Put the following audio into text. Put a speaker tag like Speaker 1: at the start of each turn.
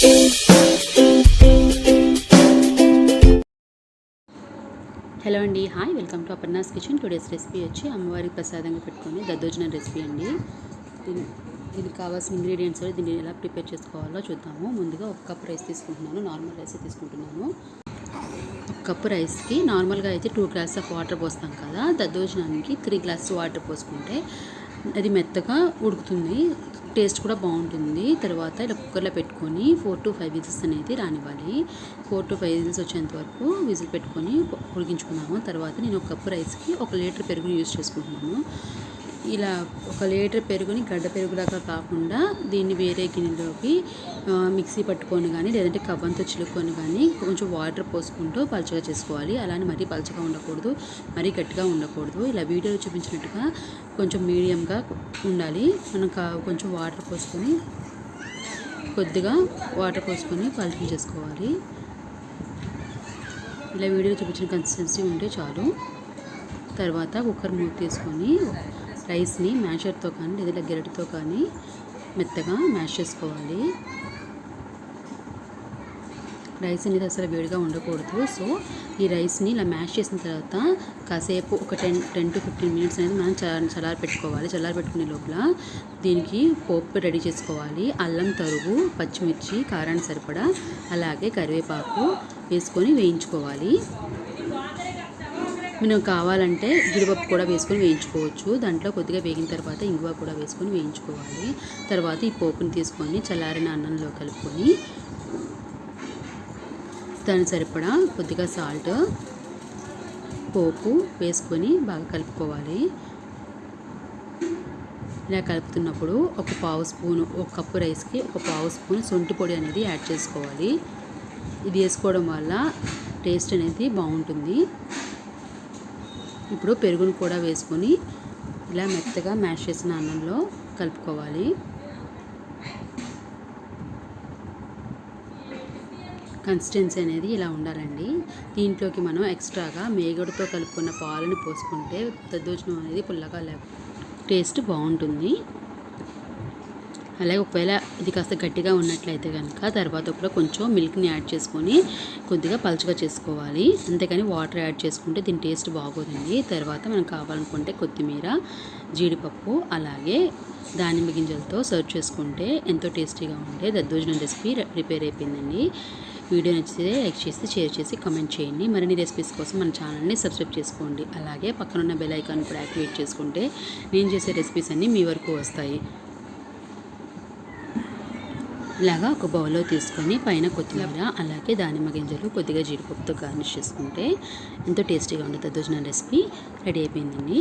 Speaker 1: Hello అండి hi welcome to Aparna's kitchen. Today's recipe వచ్చి అమ్మవారికి ప్రసాదంగా పెట్టుకునే దద్దోజనం రెసిపీ అండి. దీని దీనికి కావాల్సిన ఇంగ్రీడియంట్స్ దీన్ని ఎలా ప్రిపేర్ చేసుకోవాలో చూద్దాము. ముందుగా ఒక కప్ రైస్ తీసుకుంటున్నాను నార్మల్ రైస్ తీసుకుంటున్నాను. ఒక కప్పు రైస్కి నార్మల్గా అయితే టూ గ్లాస్ ఆఫ్ వాటర్ పోస్తాం కదా. దద్దోజనానికి త్రీ గ్లాస్ వాటర్ పోసుకుంటే అది మెత్తగా ఉడుకుతుంది. టేస్ట్ కూడా బాగుంటుంది. తర్వాత ఇలా కుక్కర్లో పెట్టుకొని ఫోర్ టు ఫైవ్ విజిల్స్ అనేది రానివ్వాలి. ఫోర్ టు ఫైవ్ విజిల్స్ వచ్చేంత వరకు విజిల్ పెట్టుకొని ఉడికించుకున్నాము. తర్వాత నేను ఒక కప్పు రైస్కి ఒక లీటర్ పెరుగుని యూజ్ చేసుకుంటున్నాను ఇలా ఒక లీటర్ పెరుగుని గడ్డ పెరుగులాగా కాకుండా దీన్ని వేరే గిన్నెలోకి మిక్సీ పట్టుకొని కానీ లేదంటే కవ్వంతో చిలుక్కొని కానీ కొంచెం వాటర్ పోసుకుంటూ పలుచగా చేసుకోవాలి. అలానే మరీ పలుచగా ఉండకూడదు మరీ గట్టిగా ఉండకూడదు. ఇలా వీడియోలో చూపించినట్టుగా కొంచెం మీడియంగా ఉండాలి. మనం కా- కొంచెం వాటర్ పోసుకొని కొద్దిగా వాటర్ పోసుకొని పలుచగా చేసుకోవాలి. ఇలా వీడియోలో చూపించిన కన్సిస్టెన్సీ ఉంటే చాలు. తర్వాత కుక్కర్ మూత తీసుకొని రైస్ని మ్యాషర్తో కానీ లేదా గెరటితో కానీ మెత్తగా మ్యాష్ చేసుకోవాలి. రైస్ అనేది అసలు వేడిగా ఉండకూడదు. సో ఈ రైస్ని ఇలా మ్యాష్ చేసిన తర్వాత కాసేపు ఒక ten ten to fifteen minutes అనేది మనం చ చల్లారి పెట్టుకోవాలి. చల్లారి పెట్టుకునే లోపల దీనికి పోపు రెడీ చేసుకోవాలి. అల్లం తరుగు పచ్చిమిర్చి కారానికి సరిపడా అలాగే కరివేపాకు వేసుకొని వేయించుకోవాలి. మనం కావాలంటే జీడిపప్పు కూడా వేసుకొని వేయించుకోవచ్చు. దాంట్లో కొద్దిగా వేగిన తర్వాత ఇంగువ కూడా వేసుకొని వేయించుకోవాలి. తర్వాత ఈ పోపుని తీసుకొని చల్లారిన అన్నంలో కలుపుకొని దాని సరిపడా కొద్దిగా సాల్ట్ పోపు వేసుకొని బాగా కలుపుకోవాలి. ఇలా కలుపుతున్నప్పుడు ఒక పావు స్పూను ఒక కప్పు రైస్కి ఒక పావు స్పూన్ సొంటి పొడి అనేది యాడ్ చేసుకోవాలి. ఇది వేసుకోవడం వల్ల టేస్ట్ అనేది బాగుంటుంది. ఇప్పుడు పెరుగును కూడా వేసుకొని ఇలా మెత్తగా మ్యాష్ చేసిన అన్నంలో కలుపుకోవాలి. కన్సిస్టెన్సీ అనేది ఇలా ఉండాలండి. దీంట్లోకి మనం ఎక్స్ట్రాగా మేగడతో కలుపుకున్న పాలను పోసుకుంటే దద్దోజనం అనేది పుల్లగా లే టేస్ట్ బాగుంటుంది. అలాగే ఒకవేళ ఇది కాస్త గట్టిగా ఉన్నట్లయితే కనుక తర్వాత కూడా కొంచెం మిల్క్ని యాడ్ చేసుకొని కొద్దిగా పలుచగా చేసుకోవాలి. అంతేకాని వాటర్ యాడ్ చేసుకుంటే దీని టేస్ట్ బాగోదండి. తర్వాత మనం కావాలనుకుంటే కొత్తిమీర జీడిపప్పు అలాగే దానిమ్మ గింజలతో సర్వ్ చేసుకుంటే ఎంతో టేస్టీగా ఉండే దద్దోజనం రెసిపీ ప్రిపేర్ అయిపోయిందండి. వీడియో నచ్చితే లైక్ చేసి షేర్ చేసి కమెంట్ చేయండి. మరిన్ని రెసిపీస్ కోసం మన ఛానల్ని సబ్స్క్రైబ్ చేసుకోండి. అలాగే పక్కనున్న బెల్ ఐకాన్ కూడా యాక్టివేట్ చేసుకుంటే నేను చేసే రెసిపీస్ అన్నీ మీ వరకు వస్తాయి. ఇలాగా ఒక బౌల్లో తీసుకొని పైన కొత్తిమీర అలాగే దానిమ్మ గింజలు కొద్దిగా జీడిపప్పుతో గార్నిష్ చేసుకుంటే ఎంతో టేస్టీగా ఉంటుంది. దద్దోజన రెసిపీ రెడీ అయిపోయిందండి.